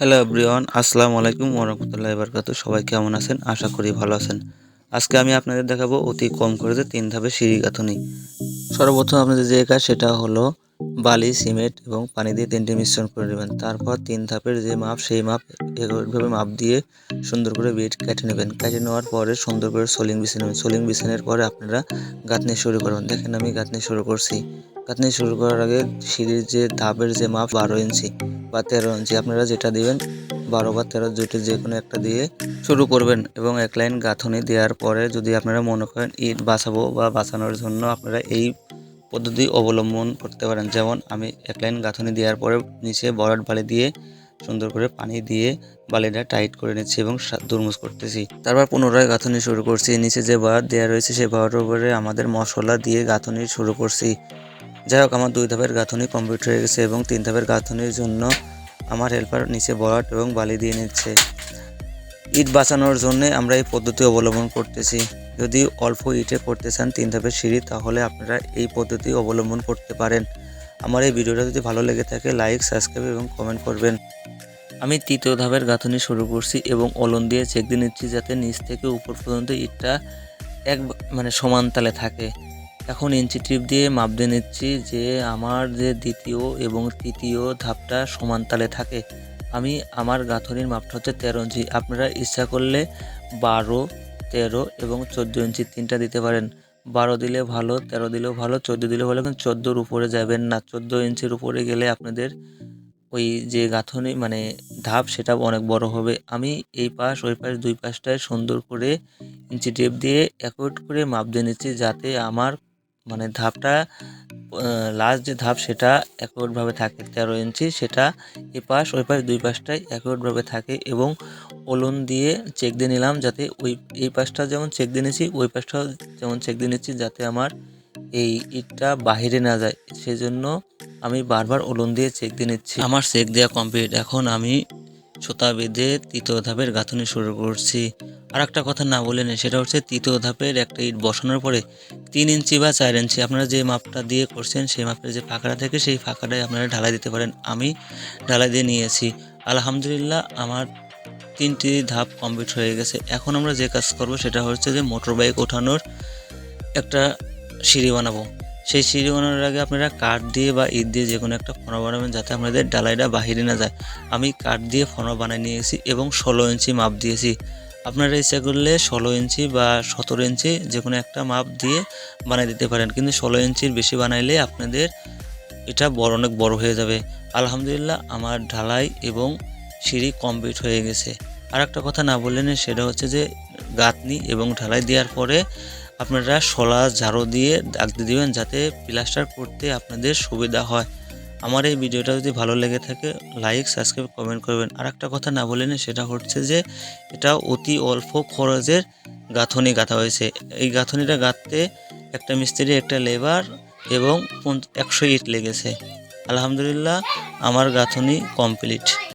Hello everyone আসসালামু আলাইকুম ওরহমতুল্লাহ বারকাত সবাই কেমন আছেন? আশা করি ভালো আছেন। আজকে আমি আপনাদের দেখাবো অতি কম খরচে তিন ধাপে সিঁড়ি গাঁথনি। সর্বপ্রথম আপনাদের যে কাজ, সেটা হলো বালি, সিমেন্ট এবং পানি দিয়ে তিনটি মিশ্রণ করে নেবেন। তারপর তিন ধাপের যে মাপ, সেই মাপ এভাবে মাপ দিয়ে সুন্দর করে বেড কেটে নেবেন। কেটে নেওয়ার পরে সুন্দর করে সোলিং বিছিয়ে নেবেন। সোলিং বিছানোর পরে আপনারা গাঁথনি শুরু করবেন দেখেন আমি গাঁথনি শুরু করছি। গাঁথনি শুরু করার আগে সিঁড়ির যে ধাপের যে মাপ, বারো ইঞ্চি বা তেরো ইঞ্চি, আপনারা যেটা দিবেন, বারো বা তেরো দুইটি যে কোনো একটা দিয়ে শুরু করবেন এবং এক লাইন গাঁথনি দেওয়ার পরে যদি আপনারা মনে করেন ইট বাঁচাবো বা বাঁচানোর জন্য আপনারা এই পদ্ধতি অবলম্বন করতে পারেন। যেমন আমি এক লাইন গাঁথনি দেওয়ার পরে নিচে বরাট বালি দিয়ে সুন্দর করে পানি দিয়ে বালিটা টাইট করে নিচ্ছি এবং দুরমুজ করতেছি। তারপর পুনরায় গাঁথনি শুরু করছি। নিচে যে বাওয়ার দেওয়া রয়েছে সেই বাওয়ার উপরে আমাদের মশলা দিয়ে গাঁথনি শুরু করছি। যাই হোক, আমার দুই ধাপের গাঁথনি কমপ্লিট হয়ে গেছে এবং তিন ধাপের গাঁথনির জন্য আমার হেল্পার নিচে বরাট এবং বালি দিয়ে নিচ্ছে। ইট বাঁচানোর জন্য আমরা এই পদ্ধতি অবলম্বন করতেছি। যদি অল্প ইটে করতে চান তিন ধাপের সিঁড়ি, তাহলে আপনারা এই পদ্ধতি অবলম্বন করতে পারেন। আমার এই ভিডিওটা যদি ভালো লেগে থাকে, লাইক, সাবস্ক্রাইব এবং কমেন্ট করবেন। আমি তৃতীয় ধাপের গাঁথনি শুরু করছি এবং অলন দিয়ে চেক দিয়ে নিচ্ছি যাতে নিচ থেকে উপর পর্যন্ত ইটটা এক মানে সমান তালে থাকে। এখন ইঞ্চি টিপ দিয়ে মাপ দিয়ে নিচ্ছি যে আমার যে দ্বিতীয় এবং তৃতীয় ধাপটা সমান তালে থাকে। আমি আমার গাঁথনির মাপটা হচ্ছে তেরো ইঞ্চি। আপনারা ইচ্ছা করলে বারো, তেরো এবং চোদ্দ ইঞ্চি তিনটা দিতে পারেন। বারো দিলে ভালো, তেরো দিলেও ভালো, চোদ্দ দিলেও ভালো, কিন্তু চোদ্দোর উপরে যাবেন না। চোদ্দ ইঞ্চির উপরে গেলে আপনাদের ওই যে গাঁথনি মানে ধাপ, সেটা অনেক বড় হবে। আমি এই পাশ, ওই পাশ, দুই পাশটায় সুন্দর করে ইঞ্চি টেপ দিয়ে অ্যাকোর্ড করে মাপ দিয়ে নিচ্ছি, যাতে আমার মানে ধাপটা লাস্ট যে ধাপ সেটা একটভাবে থাকে, তেরো ইঞ্চি, সেটা এ পাশ, ওই পাশ, দুই পাশটাই একটভাবে থাকে এবং ওলন দিয়ে চেক দিয়ে নিলাম যাতে ওই, এই পাশটা যেমন চেক দিয়ে নিয়েছি, ওই পাশটাও যেমন চেক দিয়ে নিচ্ছি যাতে আমার এই ইটটা বাহিরে না যায়। সেজন্য আমি বারবার ওলন দিয়ে চেক দিয়ে নিচ্ছি। আমার চেক দেওয়া কমপ্লিট এখন আমি সুতা বেঁধে তৃতীয় ধাপের গাঁথনি শুরু করছি। আর একটা কথা না বলে নেই, সেটা হচ্ছে তৃতীয় ধাপের একটা ইট বসানোর পরে তিন ইঞ্চি বা চার ইঞ্চি আপনারা যে মাপটা দিয়ে করছেন, সেই মাপের যে ফাঁকাটা থাকে, সেই ফাঁকাটাই আপনারা ঢালাই দিতে পারেন। আমি ঢালাই দিয়ে নিয়েছি। আলহামদুলিল্লাহ আমার তিনটি ধাপ কমপ্লিট হয়ে গেছে। এখন আমরা যে কাজ করব, সেটা হচ্ছে যে মোটর বাইক ওঠানোর একটা সিঁড়ি বানাবো। সেই সিঁড়ি বানানোর আগে আপনারা কাঠ দিয়ে বা ইট দিয়ে যে কোনো একটা ফোনা বানাবেন, যাতে আপনাদের ডালাইটা বাহিরে না যায়। আমি কাঠ দিয়ে ফোনা বানিয়ে নিয়েছি এবং ষোলো ইঞ্চি মাপ দিয়েছি। আপনারা ইচ্ছা করলে ষোলো ইঞ্চি বা সতেরো ইঞ্চি যে কোনো একটা মাপ দিয়ে বানিয়ে দিতে পারেন। কিন্তু ষোলো ইঞ্চির বেশি বানাইলে আপনাদের এটা বড়, অনেক বড় হয়ে যাবে। আলহামদুলিল্লাহ আমার ঢালাই এবং সিঁড়ি কমপ্লিট হয়ে গেছে। আর একটা কথা না বললেন সেটা হচ্ছে যে গাঁথনি এবং ঢালাই দেওয়ার পরে আপনারা শলা, ঝাড়ু দিয়ে দাগ দিয়ে দেবেন যাতে প্লাস্টার করতে আপনাদের সুবিধা হয়। আমার এই ভিডিওটা যদি ভালো লেগে থাকে লাইক সাবস্ক্রাইব কমেন্ট করবেন। আর একটা কথা না বলেন সেটা হচ্ছে যে, এটা অতি অল্প খরচের গাঁথনি গাঁথা হয়েছে। এই গাঁথনিটা গাঁথতে একটা মিস্ত্রি, একটা লেবার এবং একশো ইট লেগেছে। আলহামদুলিল্লাহ, আমার গাঁথনি কমপ্লিট